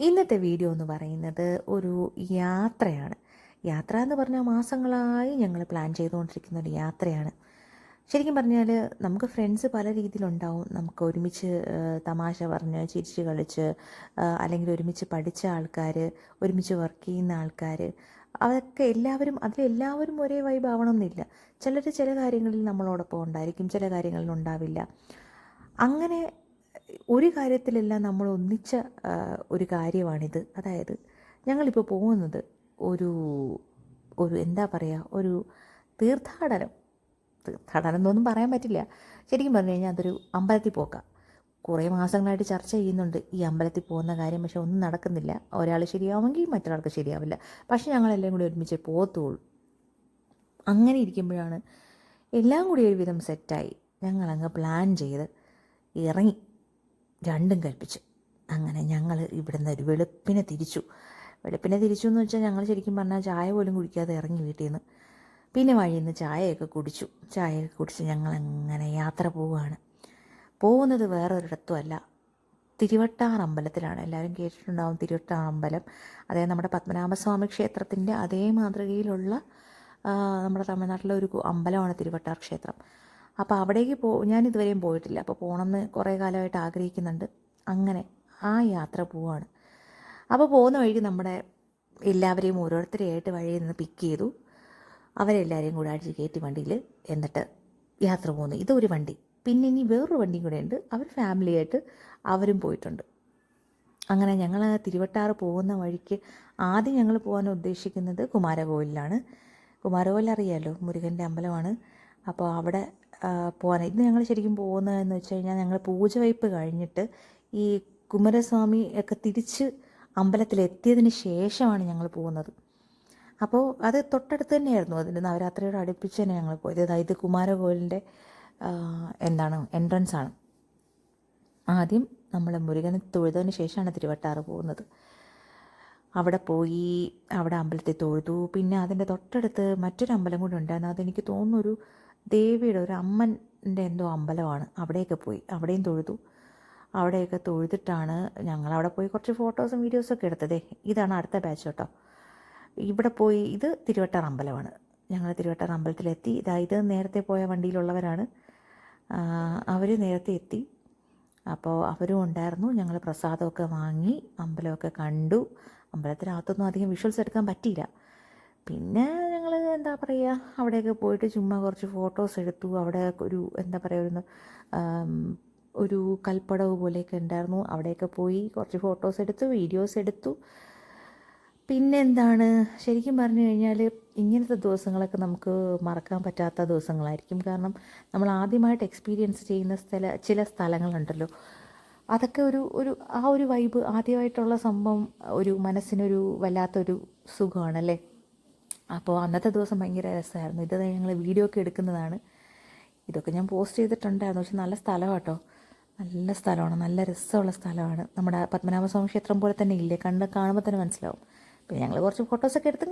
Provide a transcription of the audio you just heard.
ഇന്നത്തെ വീഡിയോ എന്ന് പറയുന്നത് ഒരു യാത്രയാണ്. യാത്ര എന്ന് പറഞ്ഞാൽ മാസങ്ങളായി ഞങ്ങൾ പ്ലാൻ ചെയ്തുകൊണ്ടിരിക്കുന്ന ഒരു യാത്രയാണ്. ശരിക്കും പറഞ്ഞാൽ നമുക്ക് ഫ്രണ്ട്സ് പല രീതിയിലുണ്ടാവും. നമുക്ക് ഒരുമിച്ച് തമാശ പറഞ്ഞ് ചിരിച്ച് കളിച്ച് അല്ലെങ്കിൽ ഒരുമിച്ച് പഠിച്ച ആൾക്കാർ ഒരുമിച്ച് വർക്ക് ചെയ്യുന്ന ആൾക്കാർ അതൊക്കെ എല്ലാവരും അതിലെല്ലാവരും ഒരേ വൈബ് ആവണമെന്നില്ല. ചിലർ ചില കാര്യങ്ങളിൽ നമ്മളോടൊപ്പം ഉണ്ടായിരിക്കും ചില കാര്യങ്ങളിൽ ഉണ്ടാവില്ല. അങ്ങനെ ഒരു കാര്യത്തിലെല്ലാം നമ്മൾ ഒന്നിച്ച ഒരു കാര്യമാണിത്. അതായത് ഞങ്ങളിപ്പോൾ പോകുന്നത് ഒരു ഒരു എന്താ പറയുക ഒരു തീർത്ഥാടനം. തീർത്ഥാടനം എന്നൊന്നും പറയാൻ പറ്റില്ല. ശരിക്കും പറഞ്ഞു കഴിഞ്ഞാൽ അതൊരു അമ്പലത്തിൽ പോക്കാം. കുറേ മാസങ്ങളായിട്ട് ചർച്ച ചെയ്യുന്നുണ്ട്. ഈ അമ്പലത്തിൽ പോകുന്ന കാര്യം പക്ഷെ ഒന്നും നടക്കുന്നില്ല. ഒരാൾ ശരിയാവുമെങ്കിൽ മറ്റൊരാൾക്ക് ശരിയാവില്ല. പക്ഷെ ഞങ്ങളെല്ലാം കൂടി ഒരുമിച്ച് പോകത്തുള്ളൂ അങ്ങനെ ഇരിക്കുമ്പോഴാണ് എല്ലാം കൂടി ഒരുവിധം സെറ്റായി ഞങ്ങളങ്ങ് പ്ലാൻ ചെയ്ത് ഇറങ്ങി. രണ്ടും കൽപ്പിച്ചു. അങ്ങനെ ഞങ്ങൾ ഇവിടുന്ന് ഒരു വെളുപ്പിനെ തിരിച്ചു. വെളുപ്പിനെ തിരിച്ചു എന്ന് വെച്ചാൽ ഞങ്ങൾ ശരിക്കും പറഞ്ഞാൽ ചായ പോലും കുടിക്കാതെ ഇറങ്ങി വീട്ടിൽ നിന്ന് പിന്നെ വഴിയിൽ നിന്ന് ചായയൊക്കെ കുടിച്ചു. ചായയൊക്കെ കുടിച്ച് ഞങ്ങൾ അങ്ങനെ യാത്ര പോവുകയാണ്. പോകുന്നത് വേറൊരിടത്തും അല്ല. തിരുവട്ടാർ അമ്പലത്തിലാണ് എല്ലാവരും കേട്ടിട്ടുണ്ടാവും തിരുവട്ടാർ അമ്പലം അതായത് നമ്മുടെ പത്മനാഭസ്വാമി ക്ഷേത്രത്തിന്റെ അതേ മാതൃകയിലുള്ള നമ്മുടെ തമിഴ്നാട്ടിലെ ഒരു അമ്പലമാണ് തിരുവട്ടാർ ക്ഷേത്രം. അപ്പോൾ അവിടേക്ക് പോ ഞാൻ ഇതുവരെയും പോയിട്ടില്ല. അപ്പോൾ പോകണമെന്ന് കുറേ കാലമായിട്ട് ആഗ്രഹിക്കുന്നുണ്ട്. അങ്ങനെ ആ യാത്ര പോവാണ്. അപ്പോൾ പോകുന്ന വഴിക്ക് നമ്മുടെ എല്ലാവരെയും ഓരോരുത്തരെയായിട്ട് വഴിയിൽ നിന്ന് പിക്ക് ചെയ്തു. അവരെല്ലാവരെയും കൂടെ അടിച്ച് കയറ്റി വണ്ടിയിൽ എന്നിട്ട് യാത്ര പോകുന്നു ഇതൊരു വണ്ടി. പിന്നെ ഇനി വേറൊരു വണ്ടിയും കൂടെ ഉണ്ട്. അവർ ഫാമിലിയായിട്ട് അവരും പോയിട്ടുണ്ട്. അങ്ങനെ ഞങ്ങൾ തിരുവട്ടാറ് പോകുന്ന വഴിക്ക് ആദ്യം ഞങ്ങൾ പോകാൻ ഉദ്ദേശിക്കുന്നത് കുമാരകോവിലാണ് കുമാരകോവിൽ അറിയാമല്ലോ മുരുകന്റെ അമ്പലമാണ്. അപ്പോൾ അവിടെ പോകാൻ ഇത് ഞങ്ങൾ ശരിക്കും പോകുന്നതെന്ന് വെച്ച് കഴിഞ്ഞാൽ ഞങ്ങൾ പൂജ വയ്പ്പ് കഴിഞ്ഞിട്ട് ഈ കുമരസ്വാമി ഒക്കെ തിരിച്ച് അമ്പലത്തിലെത്തിയതിന് ശേഷമാണ് ഞങ്ങൾ പോകുന്നത്. അപ്പോൾ അത് തൊട്ടടുത്ത് തന്നെയായിരുന്നു അതിന്റെ നവരാത്രിയോട് അടുപ്പിച്ച് തന്നെ ഞങ്ങൾ പോയത്. അതായത് കുമാരകോവിലിന്റെ എന്താണ് എൻട്രൻസ് ആണ്. ആദ്യം നമ്മൾ മുരുകനെ തൊഴുതതിന് ശേഷമാണ് തിരുവട്ടാറ് പോകുന്നത്. അവിടെ പോയി അവിടെ അമ്പലത്തിൽ തൊഴുതു. പിന്നെ അതിന്റെ തൊട്ടടുത്ത് മറ്റൊരു അമ്പലം കൂടി ഉണ്ടായിരുന്നു. അതെനിക്ക് തോന്നുന്നൊരു ദേവിയുടെ ഒരു അമ്മന്റെ എന്തോ അമ്പലമാണ്. അവിടെയൊക്കെ പോയി. അവിടെയും തൊഴുതു. അവിടെയൊക്കെ തൊഴുതിട്ടാണ് ഞങ്ങൾ അവിടെ പോയി കുറച്ച് ഫോട്ടോസും വീഡിയോസൊക്കെ എടുത്തതേ. ഇതാണ് അടുത്ത ബാച്ച് കേട്ടോ. ഇവിടെ പോയി ഇത് തിരുവട്ടാർ അമ്പലമാണ്. ഞങ്ങൾ തിരുവട്ടാർ അമ്പലത്തിലെത്തി. ഇതാ ഇത് നേരത്തെ പോയ വണ്ടിയിലുള്ളവരാണ്. അവർ നേരത്തെ എത്തി. അപ്പോൾ അവരും ഉണ്ടായിരുന്നു. ഞങ്ങൾ പ്രസാദമൊക്കെ വാങ്ങി അമ്പലമൊക്കെ കണ്ടു. അമ്പലത്തിനകത്തൊന്നും അധികം വിഷ്വൽസ് എടുക്കാൻ പറ്റിയില്ല. പിന്നെ എന്താ പറയുക അവിടെയൊക്കെ പോയിട്ട് ചുമ്മാ കുറച്ച് ഫോട്ടോസ് എടുത്തു. അവിടെ ഒരു എന്താ പറയുക ഒരു ഒരു കൽപ്പടവ് പോലെയൊക്കെ ഉണ്ടായിരുന്നു. അവിടെയൊക്കെ പോയി കുറച്ച് ഫോട്ടോസ് എടുത്തു വീഡിയോസ് എടുത്തു. പിന്നെന്താണ്? ശരിക്കും പറഞ്ഞു കഴിഞ്ഞാൽ ഇങ്ങനത്തെ ദിവസങ്ങളൊക്കെ നമുക്ക് മറക്കാൻ പറ്റാത്ത ദിവസങ്ങളായിരിക്കും. കാരണം നമ്മൾ ആദ്യമായിട്ട് എക്സ്പീരിയൻസ് ചെയ്യുന്ന സ്ഥല ചില സ്ഥലങ്ങളുണ്ടല്ലോ. അതൊക്കെ ഒരു ഒരു ആ ഒരു വൈബ് ആദ്യമായിട്ടുള്ള സംഭവം ഒരു മനസ്സിനൊരു വല്ലാത്തൊരു സുഖമാണല്ലേ? അപ്പോൾ അന്നത്തെ ദിവസം ഭയങ്കര രസമായിരുന്നു. ഇത് ഞങ്ങൾ വീഡിയോ ഒക്കെ എടുക്കുന്നതാണ്. ഇതൊക്കെ ഞാൻ പോസ്റ്റ് ചെയ്തിട്ടുണ്ടായിരുന്നു. പക്ഷെ നല്ല സ്ഥലമാണ് കേട്ടോ നല്ല സ്ഥലമാണ്. നല്ല രസമുള്ള സ്ഥലമാണ്. നമ്മുടെ പത്മനാഭസ്വാമി ക്ഷേത്രം പോലെ തന്നെ ഇല്ലേ? കണ്ട് കാണുമ്പോൾ തന്നെ മനസ്സിലാവും. പിന്നെ ഞങ്ങൾ കുറച്ച് ഫോട്ടോസൊക്കെ എടുത്ത്